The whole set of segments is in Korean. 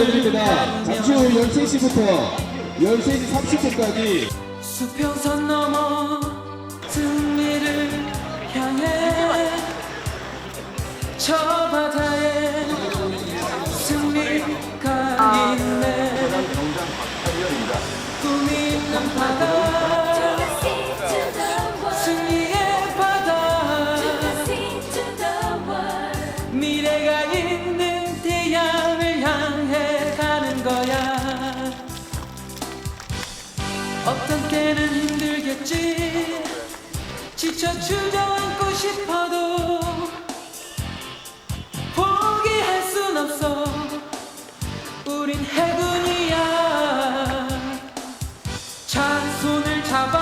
알려드립니다. 잠시 후 13시부터 13시 30분까지 수평선 넘어 승리를 향해 저 바다에 승리가 있네 꿈이 때는 힘들겠지. 지쳐 주저앉고 싶어도 포기할 순 없어. 우린 해군이야. 자 손을 잡아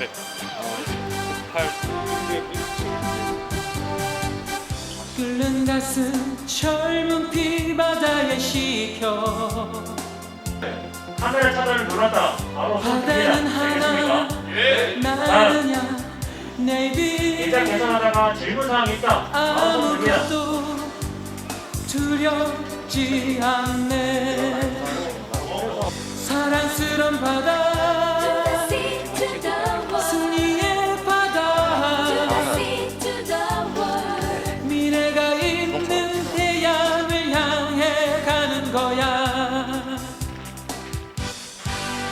네. 어, 8, 6, 끓는 가슴 젊은 피 바다에 식혀 하늘의 차단을 눌렀다. 바로 바다는 하나 나느냐 내비 일단 계산하다가 질문 사항이 있다. 바로. 아무것도 두렵지 않네 사랑스런 바다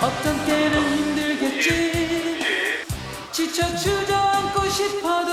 어떤 때는 힘들겠지. 지쳐 주저앉고 싶어도